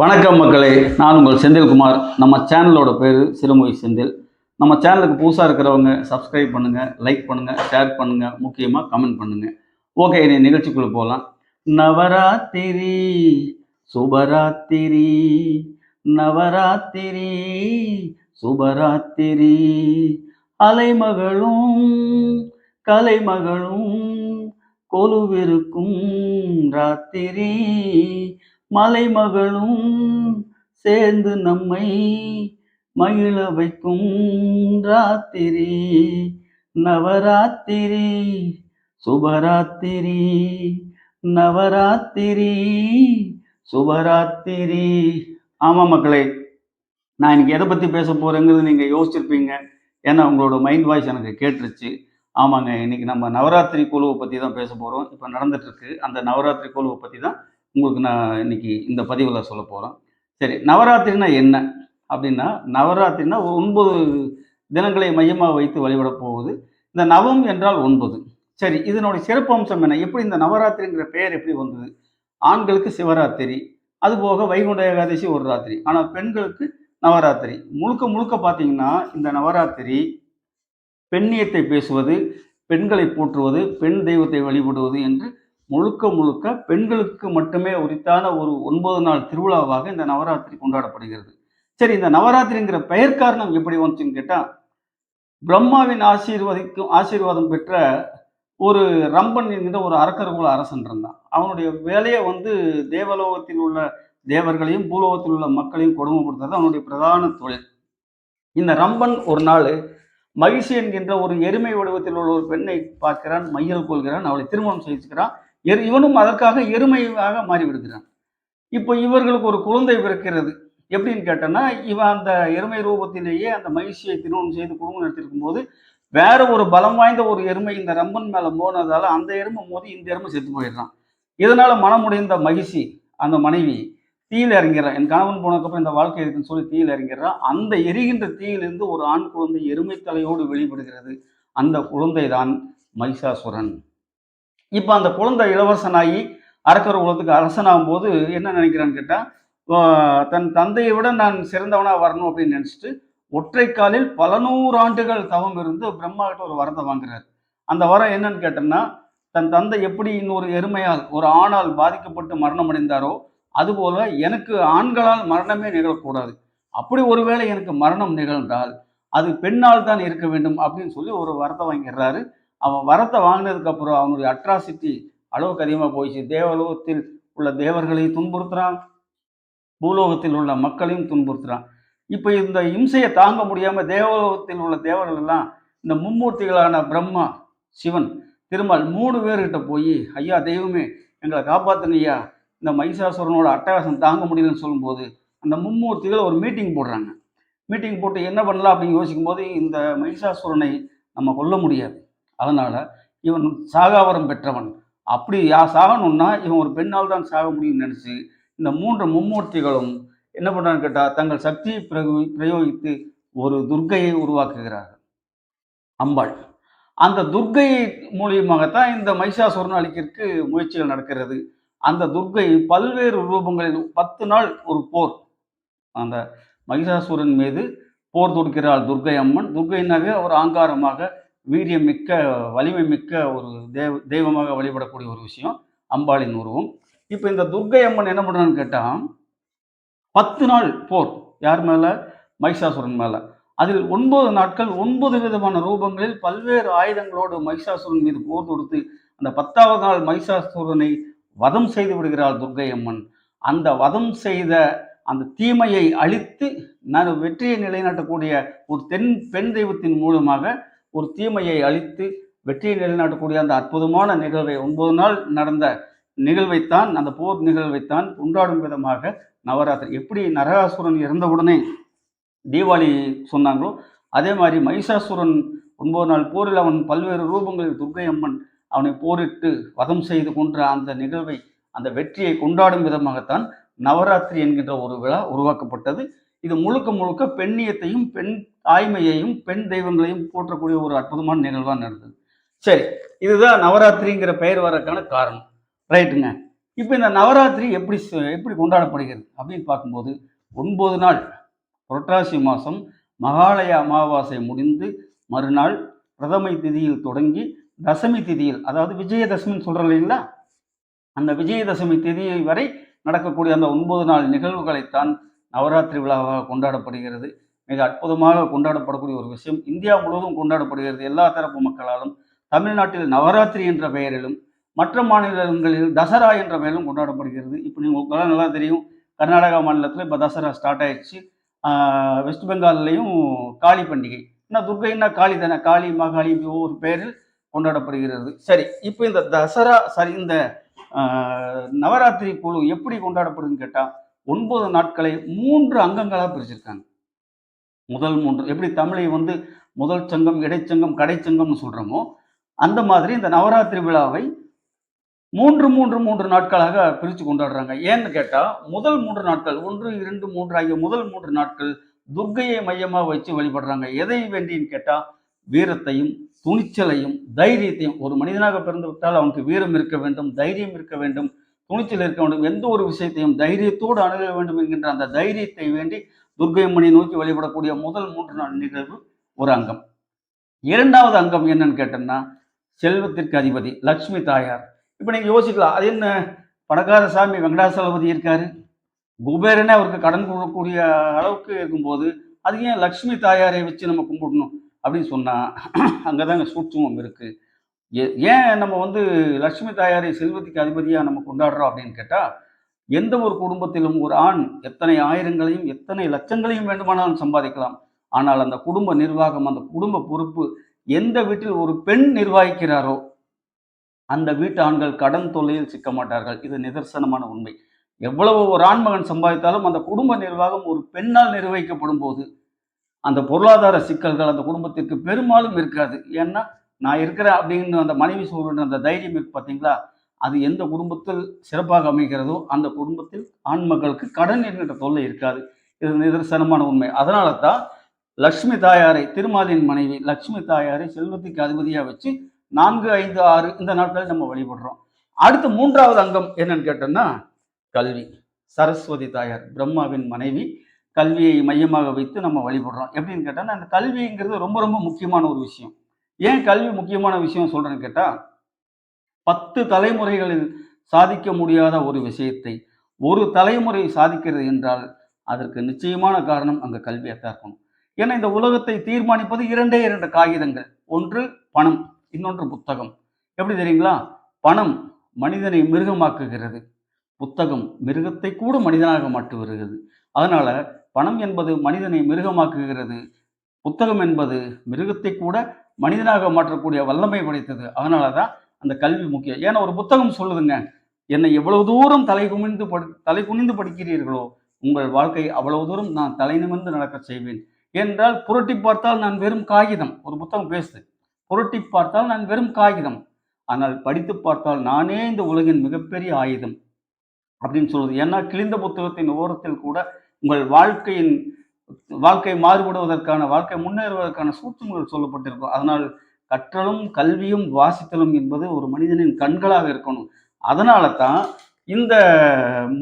வணக்கம் மக்களே நான் உங்கள் செந்தில்குமார். நம்ம சேனலோட பேர் சிறுமொழி செந்தில். நம்ம சேனலுக்கு புதுசாக இருக்கிறவங்க சப்ஸ்கிரைப் பண்ணுங்கள் லைக் பண்ணுங்கள் ஷேர் பண்ணுங்கள் முக்கியமாக கமெண்ட் பண்ணுங்கள் ஓகே இனி நிகழ்ச்சிக்குள்ளே போகலாம் நவராத்திரி சுபராத்திரி நவராத்திரி சுபராத்திரி. அலைமகளும் கலைமகளும் கொலுவிருக்கும் ராத்திரி. மலைமகளும் சேர்ந்து நம்மை மகிழ வைக்கும் ராத்திரி. நவராத்திரி சுபராத்திரி. நவராத்திரி சுபராத்திரி. ஆமாம் மக்களே நான் இன்னைக்கு எதை பற்றி பேச போகிறேங்கிறது நீங்கள் யோசிச்சிருப்பீங்க. ஏன்னா உங்களோட மைண்ட் வாய்ஸ் எனக்கு கேட்டுருச்சு. ஆமாங்க இன்னைக்கு நம்ம நவராத்திரி குழுவை பற்றி தான் பேச போகிறோம் இப்போ நடந்துட்டுருக்கு அந்த நவராத்திரி குழுவை பற்றி தான் உங்களுக்கு நான் இன்னைக்கு இந்த பதிவில் சொல்ல போகிறோம் சரி நவராத்திரினா என்ன? அப்படின்னா நவராத்திரினா ஒரு ஒன்பது தினங்களை மையமாக வைத்து வழிபட போகுது இந்த நவம் என்றால் ஒன்பது. சரி இதனுடைய சிறப்பு அம்சம் என்ன? எப்படி இந்த நவராத்திரிங்கிற பெயர் எப்படி வந்தது? ஆண்களுக்கு சிவராத்திரி அதுபோக வைகுண்ட ஏகாதசி ஒரு ராத்திரி. ஆனால் பெண்களுக்கு நவராத்திரி. முழுக்க முழுக்க பார்த்தீங்கன்னா இந்த நவராத்திரி பெண்ணியத்தை பேசுவது பெண்களை போற்றுவது பெண் தெய்வத்தை வழிபடுவது என்று முழுக்க முழுக்க பெண்களுக்கு மட்டுமே உரித்தான ஒரு ஒன்பது நாள் திருவிழாவாக இந்த நவராத்திரி கொண்டாடப்படுகிறது. சரி இந்த நவராத்திரிங்கிற பெயர் காரணம் எப்படி வந்துச்சுன்னு கேட்டால் பிரம்மாவின் ஆசீர்வதிக்கும் ஆசீர்வாதம் பெற்ற ஒரு ரம்பன் என்கிற ஒரு அரக்கர்குல அரசன் இருந்தான் அவனுடைய வேலையை வந்து தேவலோகத்தில் உள்ள தேவர்களையும் பூலோகத்தில் உள்ள மக்களையும் கொடுமைப்படுத்துறது அவனுடைய பிரதான தொழில். இந்த ரம்பன் ஒரு நாள் மகிழ்ச்சி என்கின்ற ஒரு எருமை வடிவத்தில் உள்ள ஒரு பெண்ணை பார்க்கிறான் மையல் கொள்கிறான் அவளை திருமணம் செய்துக்கிறான். எரு இவனும் அதற்காக எருமையாக மாறிவிடுகிறான். இப்போ இவர்களுக்கு ஒரு குழந்தை பிறக்கிறது. எப்படின்னு கேட்டோன்னா இவன் அந்த எருமை ரூபத்திலேயே அந்த மகிழ்ச்சியை திருமணம் செய்து குடும்பம் நடத்திருக்கும் போது வேற ஒரு பலம் வாய்ந்த ஒரு எருமை இந்த ரம்பன் மேலே மோனதால அந்த எருமை மோதி இந்த எருமை செத்து போயிடுறான். இதனால மனமுடைந்த மகிழ்ச்சி அந்த மனைவி தீயில் இறங்கிறான். என் கணவன் போனதுக்கப்புறம் இந்த வாழ்க்கை இருக்குன்னு சொல்லி தீயில் இறங்கிறான். அந்த எரிகின்ற தீயிலிருந்து ஒரு ஆண் குழந்தை எருமை தலையோடு வெளிப்படுகிறது. அந்த குழந்தை தான் மகிஷாசுரன். இப்போ அந்த குழந்தை இளவரசனாகி அரக்கர் குலத்துக்கு அரசனாகும் போது என்ன நினைக்கிறான்னு கேட்டால் தன் தந்தையை விட நான் சிறந்தவனாக வரணும் அப்படின்னு நினச்சிட்டு ஒற்றை காலில் பல நூறு ஆண்டுகள் தவம் இருந்து பிரம்மா கிட்ட ஒரு வரத்தை வாங்குறாரு. அந்த வரம் என்னன்னு கேட்டோம்னா தன் தந்தை எப்படி இன்னொரு எருமையால் ஒரு ஆணால் பாதிக்கப்பட்டு மரணம் அடைந்தாரோ அதுபோல எனக்கு ஆண்களால் மரணமே நிகழக்கூடாது. அப்படி ஒருவேளை எனக்கு மரணம் நிகழ்ந்தால் அது பெண்ணால் தான் இருக்க வேண்டும் அப்படின்னு சொல்லி ஒரு வரத்தை வாங்கிடுறாரு. அவன் வரத்தை வாங்கினதுக்கப்புறம் அவனுடைய அட்ராசிட்டி அளவுக்கு அதிகமாக போயிடுச்சு. தேவலோகத்தில் உள்ள தேவர்களையும் துன்புறுத்துறான். பூலோகத்தில் உள்ள மக்களையும் துன்புறுத்துறான். இப்போ இந்த இம்சையை தாங்க முடியாமல் தேவலோகத்தில் உள்ள தேவர்கள் எல்லாம் இந்த மும்மூர்த்திகளான பிரம்மா சிவன் திருமால் மூணு பேர்கிட்ட போய் ஐயா தெய்வமே எங்களை காப்பாத்துங்க இந்த மைசாசுரனோட அட்டகாசம் தாங்க முடியலன்னு சொல்லும்போது அந்த மும்மூர்த்திகள் ஒரு மீட்டிங் போடுறாங்க. மீட்டிங் போட்டு என்ன பண்ணலாம் அப்படின்னு யோசிக்கும் போது இந்த மைசாசுரனை நம்ம கொல்ல முடியாது. அதனால் இவன் சாகாவரம் பெற்றவன். அப்படி யா சாகணும்னா இவன் ஒரு பெண்ணால் தான் சாக முடியும்னு நினச்சி இந்த மூன்று மும்மூர்த்திகளும் என்ன பண்ணுறான்னு கேட்டால் தங்கள் சக்தியை பிரயோகி பிரயோகித்து ஒரு துர்க்கையை உருவாக்குகிறார்கள். அம்பாள். அந்த துர்க்கை மூலியமாகத்தான் இந்த மைசாசுரன் அழிக்கிற்கு முயற்சிகள் நடக்கிறது. அந்த துர்க்கை பல்வேறு ரூபங்களில் பத்து நாள் ஒரு போர். அந்த மகிஷாசுரன் மீது போர் தொடுக்கிறாள் துர்க்கை அம்மன். துர்க்கைனாவே ஒரு ஆங்காரமாக வீரியம் மிக்க வலிமை மிக்க ஒரு தேவ தெய்வமாக வழிபடக்கூடிய ஒரு விஷயம் அம்பாளின் உருவம். இப்போ இந்த துர்க்கை அம்மன் என்ன பண்ணுறான்னு கேட்டால் பத்து நாள் போர். யார் மேலே? மகிஷாசுரன் மேலே. அதில் ஒன்பது நாட்கள் ஒன்பது விதமான ரூபங்களில் பல்வேறு ஆயுதங்களோடு மகிஷாசுரன் மீது போர் தொடுத்து அந்த பத்தாவது நாள் மகிஷாசுரனை வதம் செய்து விடுகிறாள் துர்க்கை அம்மன். அந்த வதம் செய்த அந்த தீமையை அழித்து நான் வெற்றியை நிலைநாட்டக்கூடிய ஒரு தென் பெண் தெய்வத்தின் மூலமாக ஒரு தீமையை அழித்து வெற்றியை நிலைநாட்டக்கூடிய அந்த அற்புதமான நிகழ்வை ஒன்பது நாள் நடந்த நிகழ்வைத்தான் அந்த போர் நிகழ்வைத்தான் கொண்டாடும் விதமாக நவராத்திரி. எப்படி நரகாசுரன் இறந்தவுடனே தீபாவளி சொன்னாங்களோ அதே மாதிரி மகிஷாசுரன் ஒன்பது நாள் போரில் அவன் பல்வேறு ரூபங்களில் துர்க்கை அம்மன் அவனை போரிட்டு வதம் செய்து கொன்ற அந்த நிகழ்வை அந்த வெற்றியை கொண்டாடும் விதமாகத்தான் நவராத்திரி என்கின்ற ஒரு விழா உருவாக்கப்பட்டது. இது முழுக்க முழுக்க பெண்ணியத்தையும் பெண் தாய்மையையும் பெண் தெய்வங்களையும் போற்றக்கூடிய ஒரு அற்புதமான நிகழ்வாக நடந்தது. சரி இதுதான் நவராத்திரிங்கிற பெயர் வரக்கான காரணம். ரைட்டுங்க. இப்போ இந்த நவராத்திரி எப்படி எப்படி கொண்டாடப்படுகிறது அப்படின்னு பார்க்கும்போது ஒன்பது நாள் புரட்டாசி மாதம் மகாலய அமாவாசை முடிந்து மறுநாள் பிரதமை திதியில் தொடங்கி தசமி திதியில் அதாவது விஜயதசமின்னு சொல்கிறோம் இல்லைங்களா? அந்த விஜயதசமி திதி வரை நடக்கக்கூடிய அந்த ஒன்பது நாள் நிகழ்வுகளைத்தான் நவராத்திரி விழாவாக கொண்டாடப்படுகிறது. மிக அற்புதமாக கொண்டாடப்படக்கூடிய ஒரு விஷயம். இந்தியா முழுவதும் கொண்டாடப்படுகிறது. எல்லா தரப்பு மக்களாலும் தமிழ்நாட்டில் நவராத்திரி என்ற பெயரிலும் மற்ற மாநிலங்களில் தசரா என்ற பெயரிலும் கொண்டாடப்படுகிறது. இப்போ நீங்கள் உங்களுக்கு நல்லா தெரியும். கர்நாடகா மாநிலத்தில் இப்போ தசரா ஸ்டார்ட் ஆயிடுச்சு. வெஸ்ட் பெங்கால்லையும் காளி பண்டிகை. என்ன துர்கைன்னா காளி தானே? காளி மகாளி ஒவ்வொரு பெயரில் கொண்டாடப்படுகிறது. சரி இப்போ இந்த தசரா சரி இந்த நவராத்திரி குழு எப்படி கொண்டாடப்படுதுன்னு கேட்டால் ஒன்பது நாட்களை மூன்று அங்கங்களாக பிரிச்சிருக்காங்க. முதல் மூன்று எப்படி தமிழை வந்து முதல் சங்கம் இடைச்சங்கம் கடைச்சங்கம்னு சொல்கிறோமோ அந்த மாதிரி இந்த நவராத்திரி விழாவை மூன்று மூன்று மூன்று நாட்களாக பிரித்து கொண்டாடுறாங்க. ஏன்னு கேட்டால் முதல் மூன்று நாட்கள் ஒன்று இரண்டு மூன்று ஆகிய முதல் மூன்று நாட்கள் துர்க்கையை மையமாக வச்சு வழிபடுறாங்க. எதை வேண்டின்னு கேட்டால் வீரத்தையும் துணிச்சலையும் தைரியத்தையும். ஒரு மனிதனாக பிறந்து விட்டால் அவனுக்கு வீரம் இருக்க வேண்டும் தைரியம் இருக்க வேண்டும். துணிச்சல் இருக்க வேண்டும். எந்த ஒரு விஷயத்தையும் தைரியத்தோடு அணுக வேண்டும் என்கின்ற அந்த தைரியத்தை வேண்டி துர்க்கை நோக்கி வழிபடக்கூடிய முதல் மூன்று நாள் நிகழ்வு ஒரு அங்கம். இரண்டாவது அங்கம் என்னன்னு கேட்டோம்னா செல்வத்திற்கு அதிபதி லக்ஷ்மி தாயார். இப்போ நீங்கள் யோசிக்கலாம் அது என்ன? பணக்கார சாமி வெங்கடாசலபதி இருக்காரு. குபேரனே அவருக்கு கடன் கொடுக்கக்கூடிய அளவுக்கு இருக்கும்போது அது ஏன் லக்ஷ்மி தாயாரை வச்சு நம்ம கும்பிடணும் அப்படின்னு சொன்னால் அங்கே தாங்க சூட்சமம் இருக்குது ஏன் நம்ம வந்து லக்ஷ்மி தாயாரை செல்வத்துக்கு அதிபதியாக நம்ம கொண்டாடுறோம் அப்படின்னு கேட்டால் எந்த ஒரு குடும்பத்திலும் ஒரு ஆண் எத்தனை ஆயிரங்களையும் எத்தனை லட்சங்களையும் வேண்டுமானாலும் சம்பாதிக்கலாம். ஆனால் அந்த குடும்ப நிர்வாகம் அந்த குடும்ப பொறுப்பு எந்த வீட்டில் ஒரு பெண் நிர்வகிக்கிறாரோ அந்த வீட்டு ஆண்கள் கடன் தொல்லையில் சிக்க மாட்டார்கள். இது நிதர்சனமான உண்மை. எவ்வளவு ஒரு ஆண்மகன் சம்பாதித்தாலும் அந்த குடும்ப நிர்வாகம் ஒரு பெண்ணால் நிர்வகிக்கப்படும் போது அந்த பொருளாதார சிக்கல்கள் அந்த குடும்பத்திற்கு பெரும்பாலும் இருக்காது. ஏன்னா நான் இருக்கிறேன் அப்படின்னு அந்த மனைவி சொல்கிற அந்த தைரியம் இருக்கு பார்த்தீங்களா அது எந்த குடும்பத்தில் சிறப்பாக அமைகிறதோ அந்த குடும்பத்தில் ஆண் மக்களுக்கு கடன் என்கின்ற தொல்லை இருக்காது. இது நிதர்சனமான உண்மை. அதனால தான் லக்ஷ்மி தாயாரை திருமாலின் மனைவி லக்ஷ்மி தாயாரை செல்வத்துக்கு அதிபதியாக வச்சு நான்கு ஐந்து ஆறு இந்த நாட்களில் நம்ம வழிபடுறோம். அடுத்து மூன்றாவது அங்கம் என்னன்னு கேட்டோம்னா கல்வி. சரஸ்வதி தாயார் பிரம்மாவின் மனைவி கல்வியை மையமாக வைத்து நம்ம வழிபடுறோம். எப்படின்னு கேட்டோம்னா அந்த கல்விங்கிறது ரொம்ப ரொம்ப முக்கியமான ஒரு விஷயம். ஏன் கல்வி முக்கியமான விஷயம் சொல்றேன்னு கேட்டால் பத்து தலைமுறைகளில் சாதிக்க முடியாத ஒரு விஷயத்தை ஒரு தலைமுறை சாதிக்கிறது என்றால் அதற்கு நிச்சயமான காரணம் அங்கே கல்வியாக இருக்கணும். ஏன்னா இந்த உலகத்தை தீர்மானிப்பது இரண்டே இரண்டு காகிதங்கள். ஒன்று பணம் இன்னொன்று புத்தகம். எப்படி தெரியுங்களா? பணம் மனிதனை மிருகமாக்குகிறது. புத்தகம் மிருகத்தை கூட மனிதனாக மாற்றி வருகிறது. அதனால பணம் என்பது மனிதனை மிருகமாக்குகிறது. புத்தகம் என்பது மிருகத்தை கூட மனிதனாக மாற்றக்கூடிய வல்லமை படைத்தது. அதனால தான் அந்த கல்வி முக்கியம். ஏன்னா ஒரு புத்தகம் சொல்லுதுங்க என்னை எவ்வளவு தூரம் தலை குமிழ்ந்து படி தலை குனிந்து படிக்கிறீர்களோ உங்கள் வாழ்க்கை அவ்வளவு தூரம் நான் தலை நிமிர்ந்து நடக்க செய்வேன். என்றால் புரட்டி பார்த்தால் நான் வெறும் காகிதம். ஒரு புத்தகம் பேசுது. புரட்டி பார்த்தால் நான் வெறும் காகிதம். ஆனால் படித்து பார்த்தால் நானே இந்த உலகின் மிகப்பெரிய ஆயுதம். அப்படின்னு சொல்லுது. ஏன்னா கிழிந்த புத்தகத்தின் ஓரத்தில் கூட உங்கள் வாழ்க்கையின் வாழ்க்கை மாறுபடுவதற்கான வாழ்க்கை முன்னேறுவதற்கான சூட்சங்கள் சொல்லப்பட்டிருக்கும். அதனால் கற்றலும் கல்வியும் வாசித்தலும் என்பது ஒரு மனிதனின் கண்களாக இருக்கணும். அதனால தான் இந்த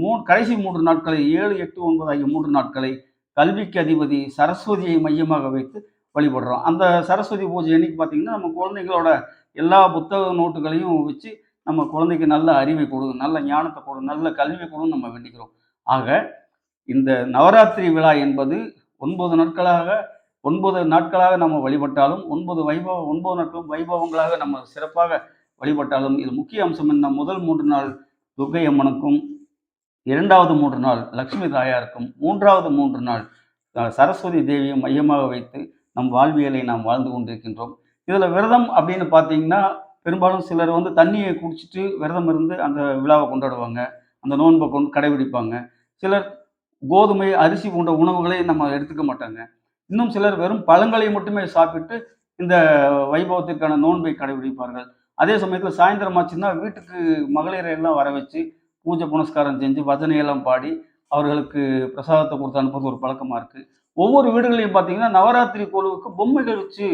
மூ கடைசி மூன்று நாட்களை ஏழு எட்டு ஒன்பது ஆகிய மூன்று நாட்களை கல்விக்கு அதிபதி சரஸ்வதியை மையமாக வைத்து வழிபடுறோம். அந்த சரஸ்வதி பூஜை என்னைக்கு பார்த்தீங்கன்னா நம்ம குழந்தைகளோட எல்லா புத்தக நோட்டுகளையும் வச்சு நம்ம குழந்தைக்கு நல்ல அறிவை கொடுக்கும் நல்ல ஞானத்தை கொடு நல்ல கல்வி கொடுன்னு நம்ம வேண்டிக்கிறோம். ஆக இந்த நவராத்திரி விழா என்பது ஒன்பது நாட்களாக ஒன்பது நாட்களாக நம்ம வழிபட்டாலும் ஒன்பது வைபவ ஒன்பது நாட்களும் வைபவங்களாக நம்ம சிறப்பாக வழிபட்டாலும் இது முக்கிய அம்சம். என்ன முதல் மூன்று நாள் துர்கை அம்மனுக்கும் இரண்டாவது மூன்று நாள் லக்ஷ்மி தாயாருக்கும் மூன்றாவது மூன்று நாள் சரஸ்வதி தேவியை மையமாக வைத்து நம் வாழ்வியலை நாம் வாழ்ந்து கொண்டிருக்கின்றோம். இதில் விரதம் அப்படின்னு பார்த்தீங்கன்னா பெரும்பாலும் சிலர் வந்து தண்ணியை குடிச்சிட்டு விரதம் இருந்து அந்த விழாவை கொண்டாடுவாங்க. அந்த நோன்பை கொண்டு கடைபிடிப்பாங்க. சிலர் கோதுமை அரிசி போன்ற உணவுகளை நம்ம எடுத்துக்க மாட்டாங்க. இன்னும் சிலர் வெறும் பழங்களை மட்டுமே சாப்பிட்டு இந்த வைபவத்திற்கான நோன்பை கடைபிடிப்பார்கள். அதே சமயத்தில் சாயந்தரம் ஆச்சுன்னா வீட்டுக்கு மகளிரை எல்லாம் வர வச்சு பூஜை புனஸ்காரம் செஞ்சு பஜனையெல்லாம் பாடி அவர்களுக்கு பிரசாதத்தை கொடுத்து அனுப்புறது ஒரு பழக்கமாக இருக்குது ஒவ்வொரு வீடுகளையும் பார்த்தீங்கன்னா நவராத்திரி குழுவுக்கு பொம்மைகள் வச்சு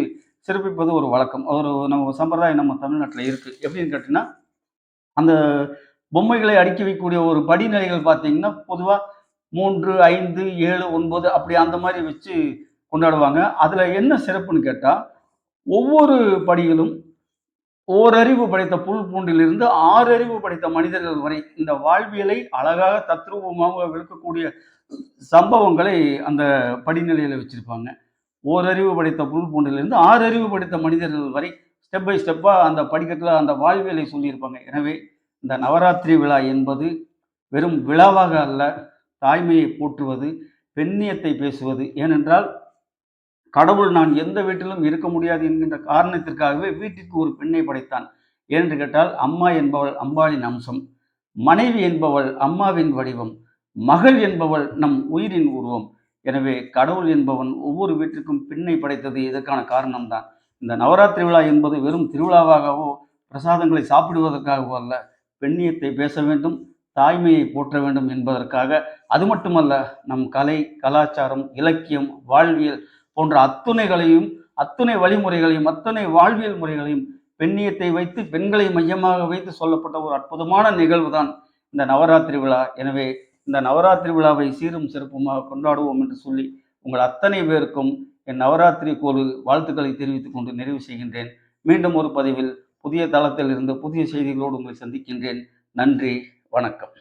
சிறப்பிப்பது ஒரு வழக்கம். ஒரு நம்ம சம்பிரதாயம் நம்ம தமிழ்நாட்டில் இருக்குது எப்படின்னு கேட்டிங்கன்னா அந்த பொம்மைகளை அடுக்கி வைக்கக்கூடிய ஒரு படிநிலைகள் பார்த்தீங்கன்னா பொதுவாக மூன்று ஐந்து ஏழு ஒன்பது அப்படி அந்த மாதிரி வச்சு கொண்டாடுவாங்க. அதில் என்ன சிறப்புன்னு கேட்டால் ஒவ்வொரு படியிலும் ஓரறிவு படைத்த புல் பூண்டிலிருந்து ஆறறிவு படைத்த மனிதர்கள் வரை இந்த வாழ்வியலை அழகாக தத்ரூபமாக விளக்கக்கூடிய சம்பவங்களை அந்த படிநிலையில் வச்சிருப்பாங்க. ஓரறிவு படைத்த புல் பூண்டிலிருந்து ஆறறிவு படைத்த மனிதர்கள் வரை ஸ்டெப் பை ஸ்டெப்பாக அந்த படிக்கட்டில் அந்த வாழ்வியலை சொல்லியிருப்பாங்க. எனவே இந்த நவராத்திரி விழா என்பது வெறும் விழாவாக அல்ல தாய்மையை போற்றுவது பெண்ணியத்தை பேசுவது. ஏனென்றால் கடவுள் நான் எந்த வீட்டிலும் இருக்க முடியாது என்கின்ற காரணத்திற்காகவே வீட்டிற்கு ஒரு பெண்ணை படைத்தான். ஏனென்று கேட்டால் அம்மா என்பவள் அம்பாளின் அம்சம். மனைவி என்பவள் அம்மாவின் வடிவம். மகள் என்பவள் நம் உயிரின் உருவம். எனவே கடவுள் என்பவன் ஒவ்வொரு வீட்டிற்கும் பெண்ணை படைத்தது இதற்கான காரணம்தான். இந்த நவராத்திரி விழா என்பது வெறும் திருவிழாவாகவோ பிரசாதங்களை சாப்பிடுவதற்காகவோ அல்ல. பெண்ணியத்தை பேச வேண்டும் தாய்மையை போற்ற வேண்டும் என்பதற்காக அது மட்டுமல்ல நம் கலை கலாச்சாரம் இலக்கியம் வாழ்வியல் போன்ற அத்துணைகளையும் அத்துணை வழிமுறைகளையும் அத்தனை வாழ்வியல் முறைகளையும் பெண்ணியத்தை வைத்து பெண்களை மையமாக வைத்து சொல்லப்பட்ட ஒரு அற்புதமான நிகழ்வு தான் இந்த நவராத்திரி விழா. எனவே இந்த நவராத்திரி விழாவை சீரும் சிறப்புமாக கொண்டாடுவோம் என்று சொல்லி உங்கள் அத்தனை பேருக்கும் என் நவராத்திரி கோரு வாழ்த்துக்களை தெரிவித்துக் கொண்டு நிறைவு செய்கின்றேன். மீண்டும் ஒரு பதிவில் புதிய தளத்தில் இருந்து புதிய செய்திகளோடு உங்களை சந்திக்கின்றேன். நன்றி. வணக்கம்.